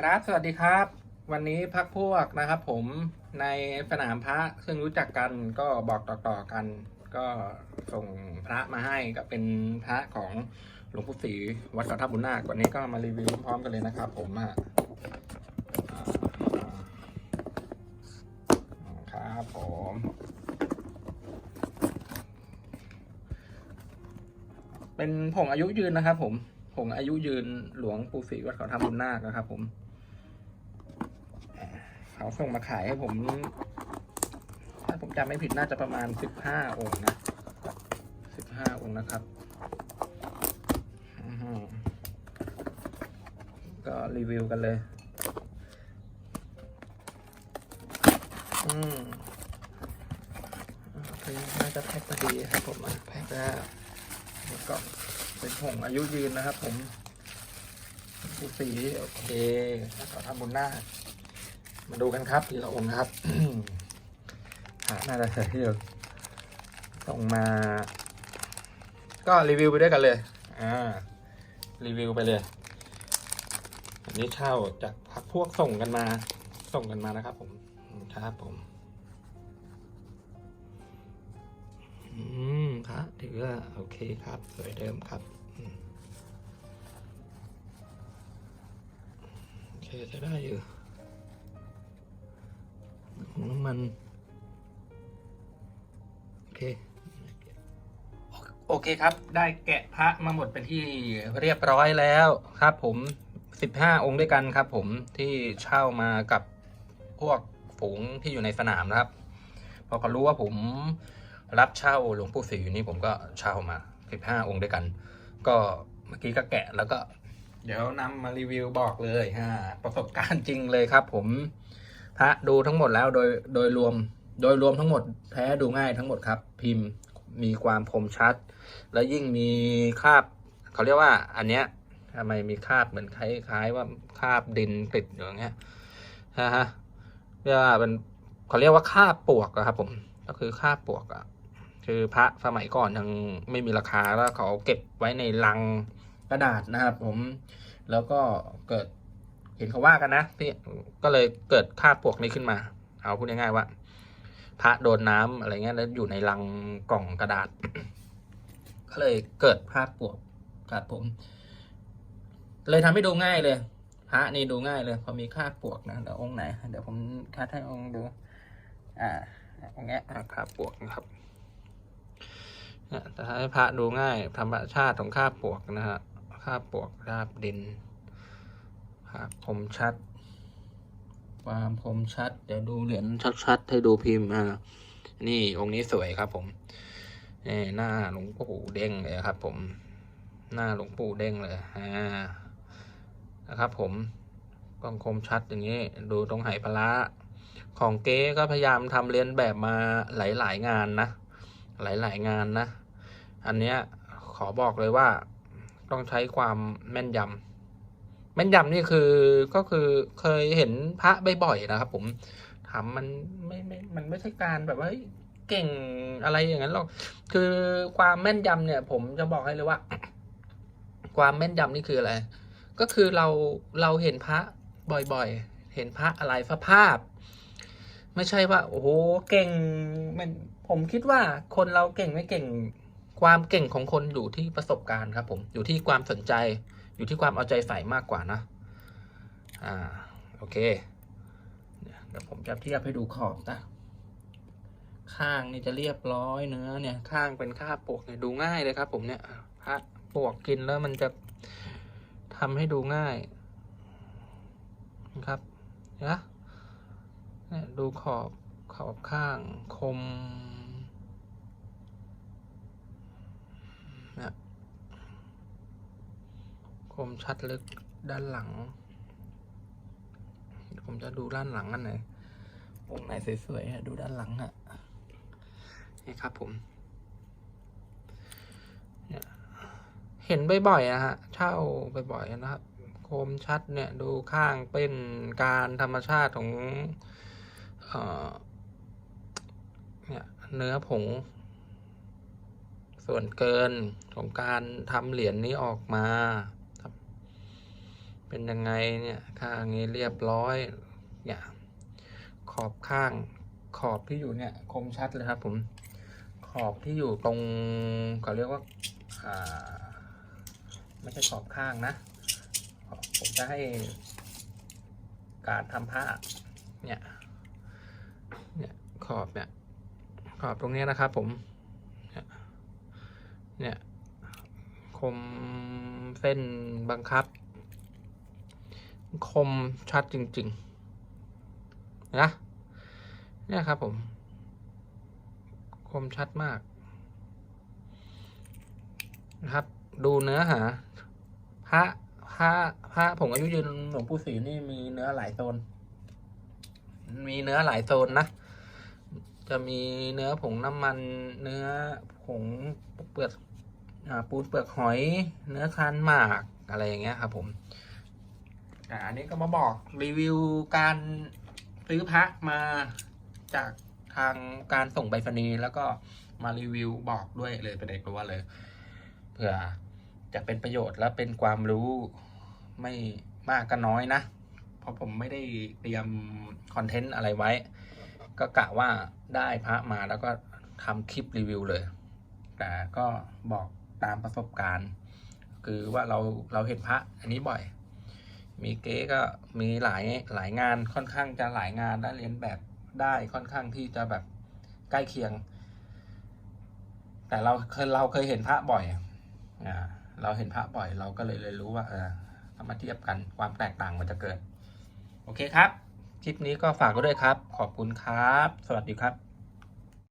ครับ สวัสดีครับ วันนี้พักพวกนะครับ ผมในสนามพระซึ่งรู้จักกันก็บอกต่อๆกัน ก็ส่งพระมาให้ก็เป็นพระของหลวงปู่ศรีวัดเขาทับบุญนาควันนี้ก็มารีวิวพร้อมกันเลยนะครับ ผมอะอ่ครับผมเป็นผงอายุยืนนะครับ ผมผงอายุยืนหลวงปู่ศรีวัดเขาทำบุญนาคนะครับ ผมอ เขาส่งมาขายให้ผม ถ้าผมจำไม่ผิดน่าจะประมาณสิบห้าองค์นะสิบห้าองค์นะครับก็รีวิวกันเลย อืมโอเคน่าจะแพ็คพอดีครับผมอะแพ็คแล้วก็เป็นผงอายุยืนนะครับผมผู้สีโอเคแล้วก็ทำบุญหน้า มาดูกันครับทีละองค์นะครับหาน่าจะเสร็จที่เราส่งมา ก็รีวิวไปด้วยกันเลย อ่า รีวิวไปเลย อันนี้เช่าจากพักพวกส่งกันมา ส่งกันมานะครับ ผมครับผมอืมครับถือว่าโอเคครับ สวยเดิมครับอืมโอเคจะได้อยู่ น้ำมัน โอเค โอเคครับ ได้แกะพระมาหมดเป็นที่เรียบร้อยแล้วครับผมสิบห้าองค์ด้วยกันครับผมที่เช่ามากับพวกฝูงที่อยู่ในสนามนะครับ พอเขารู้ว่าผมรับเช่าหลวงปู่ศรีอยู่นี่ผมก็เช่ามาสิบห้าองค์ด้วยกัน ก็เมื่อกี้ก็แกะแล้วก็ เดี๋ยวนำมารีวิวบอกเลยฮะประสบการณ์จริงเลยครับผม พระดูทั้งหมดแล้วโดยโดยรวมโดยรวมทั้งหมดแท้ดูง่ายทั้งหมดครับ พิมพ์มีความคมชัด และยิ่งมีคราบเขาเรียกว่าอันเนี้ยทำไมมีคราบเหมือนคล้ายๆว่าคราบดินติดอย่างเงี้ยฮะฮะเรียกว่าเป็นเขาเรียกว่าคราบปวกครับ ผม ก็คือคราบปวกอะคือพระสมัยก่อนยังไม่มีราคาแล้วเขาเก็บไว้ในลังกระดาษนะครับ ผม แล้วก็เกิด เห็นเขาว่ากันนะที่ก็เลยเกิดค่าบปวกนี้ขึ้นมา เอาพูดง่ายๆว่า พระโดนน้ำอะไรเงี้ยแล้วอยู่ในลังกล่องกระดาษ ก็เลยเกิดภาพปวกครับผม เลยทำให้ดูง่ายเลยพระนี่ดูง่ายเลยพอมีค่าบปวกนะเดี๋ยวองค์ไหน เดี๋ยวผมคัดให้องค์ดู อ่าองค์เนี้ยอ่าค่าปวกนะครับเนี่ยแต่ให้พระดูง่ายธรรมชาติของคาบปวกนะฮะคาบปวกราบดิน ครับคมชัด ความคมชัด เดี๋ยวดูเหรียญชัดๆให้ดูพิมพ์อ่านี่องค์นี้สวยครับผมนี่หน้าหลวงปู่เด้งเลยครับ ผม หน้าหลวงปู่เด้งเลยอ่านะครับ ผมกล้องคมชัดอย่างนี้ ดูตรงไหปลาร้าของเก๊ก็พยายามทำเลียนแบบมาหลายๆงานนะ หลายๆงานนะ อันเนี้ยขอบอกเลยว่าต้องใช้ความแม่นยำ แม่นยำนี่คือก็คือเคยเห็นพระบ่อยๆนะครับ ผมถามมันไม่ไม่มันไม่ใช่การแบบว่าเก่งอะไรอย่างนั้นหรอกคือความแม่นยำเนี่ย ผมจะบอกให้เลยว่า ความแม่นยำนี่คืออะไร ก็คือเราเราเห็นพระบ่อยๆ เห็นพระอะไรสภาพ ไม่ใช่ว่า โอ้โหเก่งมันผมคิดว่าคนเราเก่งไม่เก่ง ความเก่งของคนอยู่ที่ประสบการณ์ครับ ผมอยู่ที่ความสนใจ อยู่ที่ความเอาใจใส่มากกว่านะ อ่า โอเค เดี๋ยวผมจะเทียบให้ดูขอบนะข้างนี่จะเรียบร้อยเนื้อเนี่ย ข้างเป็นข้าปวกเนี่ยดูง่ายเลยครับ ผมเนี่ยพระปวกกินแล้วมันจะทำให้ดูง่ายนะครับนะนี่ดูขอบขอบข้างคมนะ คมชัดลึกด้านหลัง ผมจะดูด้านหลังอันไหนองค์ไหนสวยๆฮะดูด้านหลังฮะนี่ครับผมเนี่ยเห็นบ่อยๆอะฮะ เช่าบ่อยๆนะครับคมชัดเนี่ย ดูข้างเป็นการธรรมชาติของเออเนี่ยเนื้อผง ส่วนเกินของการทำเหรียญนี้ออกมา เป็นยังไงเนี่ยข้างนี้เรียบร้อยเนี่ยขอบข้างขอบที่อยู่เนี่ยคมชัดเลยครับผมขอบที่อยู่ตรงเขาเรียกว่าอ่าไม่ใช่ขอบข้างนะ ผมจะให้การทำผ้าเนี่ยเนี่ยขอบเนี่ยขอบตรงนี้นะครับผมเนี่ยคมเส้นบังคับ คมชัดจริง ๆ นะ เนี่ยครับผม คมชัดมาก นะครับ ดูเนื้อหา พระ พระ พระผงอายุยืนหลวงปู่ศรีนี่มีเนื้อหลายโซน มีเนื้อหลายโซนนะ จะมีเนื้อผงน้ำมัน เนื้อผงเปลือกปูนเปลือกหอย เนื้อคานหมาก อะไรอย่างเงี้ยครับผม อ่าอันนี้ก็มาบอกรีวิวการซื้อพระมาจากทางการส่งไปรษณีย์แล้วก็มารีวิวบอกด้วยเลยเป็นเอกตัวเลยเพื่อจะเป็นประโยชน์และเป็นความรู้ไม่มากก็น้อยนะ เพราะผมไม่ได้เตรียมคอนเทนต์อะไรไว้ ก็กะว่าได้พระมาแล้วก็ทำคลิปรีวิวเลย แต่ก็บอกตามประสบการณ์ คือว่าเราเราเห็นพระอันนี้บ่อย มีเก๊ก็มีหลายหลายงานค่อนข้างจะหลายงานได้เรียนแบบได้ค่อนข้างที่จะแบบใกล้เคียง แต่เราเคยเราเคยเห็นพระบ่อยอ่าเราเห็นพระบ่อยเราก็เลยเลยรู้ว่าเออถ้ามาเทียบกันความแตกต่างมันจะเกิด โอเคครับ คลิปนี้ก็ฝากไว้ด้วยครับ ขอบคุณครับ สวัสดีครับ